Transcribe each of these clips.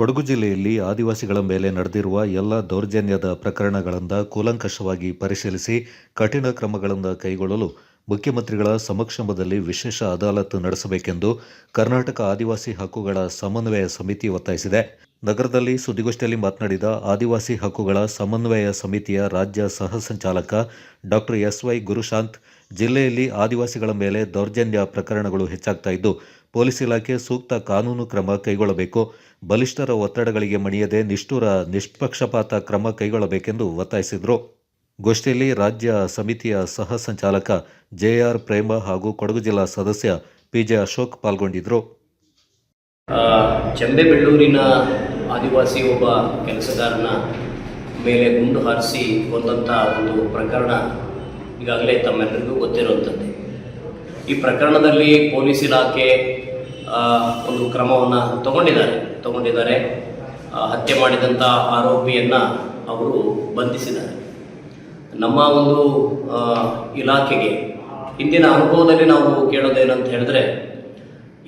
ಕೊಡಗು ಜಿಲ್ಲೆಯಲ್ಲಿ ಆದಿವಾಸಿಗಳ ಮೇಲೆ ನಡೆದಿರುವ ಎಲ್ಲ ದೌರ್ಜನ್ಯದ ಪ್ರಕರಣಗಳಿಂದ ಕೂಲಂಕಷವಾಗಿ ಪರಿಶೀಲಿಸಿ ಕಠಿಣ ಕ್ರಮಗಳನ್ನು ಕೈಗೊಳ್ಳಲು ಮುಖ್ಯಮಂತ್ರಿಗಳ ಸಮಕ್ಷಮದಲ್ಲಿ ವಿಶೇಷ ಅದಾಲತ್ ನಡೆಸಬೇಕೆಂದು ಕರ್ನಾಟಕ ಆದಿವಾಸಿ ಹಕ್ಕುಗಳ ಸಮನ್ವಯ ಸಮಿತಿ ಒತ್ತಾಯಿಸಿದೆ. ನಗರದಲ್ಲಿ ಸುದ್ದಿಗೋಷ್ಠಿಯಲ್ಲಿ ಮಾತನಾಡಿದ ಆದಿವಾಸಿ ಹಕ್ಕುಗಳ ಸಮನ್ವಯ ಸಮಿತಿಯ ರಾಜ್ಯ ಸಹ ಸಂಚಾಲಕ ಡಾಕ್ಟರ್ ಎಸ್. ವೈ. ಗುರುಶಾಂತ್, ಜಿಲ್ಲೆಯಲ್ಲಿ ಆದಿವಾಸಿಗಳ ಮೇಲೆ ದೌರ್ಜನ್ಯ ಪ್ರಕರಣಗಳು ಹೆಚ್ಚಾಗ್ತಾ ಇದ್ದು ಪೊಲೀಸ್ ಇಲಾಖೆ ಸೂಕ್ತ ಕಾನೂನು ಕ್ರಮ ಕೈಗೊಳ್ಳಬೇಕು. ಬಲಿಷ್ಠರ ಒತ್ತಡಗಳಿಗೆ ಮಣಿಯದೆ ನಿಷ್ಠುರ, ನಿಷ್ಪಕ್ಷಪಾತ ಕ್ರಮ ಕೈಗೊಳ್ಳಬೇಕೆಂದು ಒತ್ತಾಯಿಸಿದರು. ಗೋಷ್ಠಿಯಲ್ಲಿ ರಾಜ್ಯ ಸಮಿತಿಯ ಸಹ ಸಂಚಾಲಕ ಜೆಆರ್ ಪ್ರೇಮ ಹಾಗೂ ಕೊಡಗು ಜಿಲ್ಲಾ ಸದಸ್ಯ ಪಿಜೆ ಅಶೋಕ್ ಪಾಲ್ಗೊಂಡಿದ್ದರು ಚಂಬೆಬೆಳ್ಳೂರಿನ ಆದಿವಾಸಿ ಒಬ್ಬ ಕೆಲಸಗಾರನ ಮೇಲೆ ಗುಂಡು ಹಾರಿಸಿ ಕೊಂದಂಥ ಒಂದು ಪ್ರಕರಣ ಈಗಾಗಲೇ ತಮ್ಮೆಲ್ಲರಿಗೂ ಗೊತ್ತಿರುವಂಥದ್ದೇ ಈ ಪ್ರಕರಣದಲ್ಲಿ ಪೊಲೀಸ್ ಇಲಾಖೆ ಒಂದು ಕ್ರಮವನ್ನು ತಗೊಂಡಿದ್ದಾರೆ. ತಗೊಂಡಿದ್ದಾರೆ. ಹತ್ಯೆ ಮಾಡಿದಂಥ ಆರೋಪಿಯನ್ನು ಅವರು ಬಂಧಿಸಿದ್ದಾರೆ. ನಮ್ಮ ಒಂದು ಇಲಾಖೆಗೆ ಹಿಂದಿನ ಅನುಭವದಲ್ಲಿ ನಾವು ಕೇಳೋದೇನಂತ ಹೇಳಿದ್ರೆ,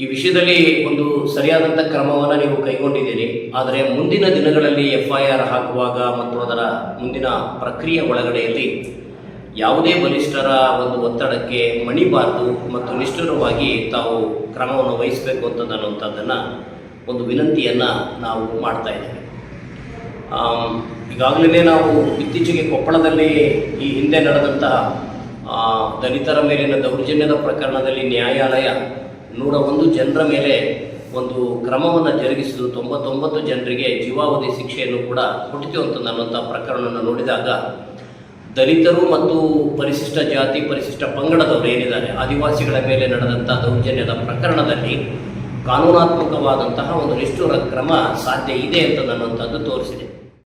ಈ ವಿಷಯದಲ್ಲಿ ಒಂದು ಸರಿಯಾದಂಥ ಕ್ರಮವನ್ನು ನೀವು ಕೈಗೊಂಡಿದ್ದೀರಿ. ಆದರೆ ಮುಂದಿನ ದಿನಗಳಲ್ಲಿ ಎಫ್ ಐ ಆರ್ ಹಾಕುವಾಗ ಮತ್ತು ಅದರ ಮುಂದಿನ ಪ್ರಕ್ರಿಯೆ ಒಳಗಡೆಯಲ್ಲಿ ಯಾವುದೇ ಬಲಿಷ್ಠರ ಒಂದು ಒತ್ತಡಕ್ಕೆ ಮಣಿಬಾರದು ಮತ್ತು ನಿಷ್ಠುರವಾಗಿ ತಾವು ಕ್ರಮವನ್ನು ವಹಿಸಬೇಕು ಅಂತದನ್ನುವಂಥದ್ದನ್ನು ಒಂದು ವಿನಂತಿಯನ್ನು ನಾವು ಮಾಡ್ತಾ ಇದ್ದೇವೆ. ಈಗಾಗಲೇ ನಾವು ಇತ್ತೀಚೆಗೆ ಕೊಪ್ಪಳದಲ್ಲಿ ಈ ಹಿಂದೆ ನಡೆದಂತಹ ದಲಿತರ ಮೇಲಿನ ದೌರ್ಜನ್ಯದ ಪ್ರಕರಣದಲ್ಲಿ ನ್ಯಾಯಾಲಯ ನೂರ ಒಂದು ಜನರ ಮೇಲೆ ಒಂದು ಕ್ರಮವನ್ನು ಜರುಗಿಸಿದ್ದು ತೊಂಬತ್ತೊಂಬತ್ತು ಜನರಿಗೆ ಜೀವಾವಧಿ ಶಿಕ್ಷೆಯನ್ನು ಕೂಡ ಕೊಟ್ಟಿತು ಅಂತ ನನ್ನಂಥ ಪ್ರಕರಣವನ್ನು ನೋಡಿದಾಗ ದಲಿತರು ಮತ್ತು ಪರಿಶಿಷ್ಟ ಜಾತಿ, ಪರಿಶಿಷ್ಟ ಪಂಗಡದವರು ಏನಿದ್ದಾರೆ, ಆದಿವಾಸಿಗಳ ಮೇಲೆ ನಡೆದಂಥ ದೌರ್ಜನ್ಯದ ಪ್ರಕರಣದಲ್ಲಿ ಕಾನೂನಾತ್ಮಕವಾದಂತಹ ಒಂದು ನಿಷ್ಠುರ ಕ್ರಮ ಸಾಧ್ಯ ಇದೆ ಅಂತ ನನ್ನಂಥದ್ದು ತೋರಿಸಿದೆ.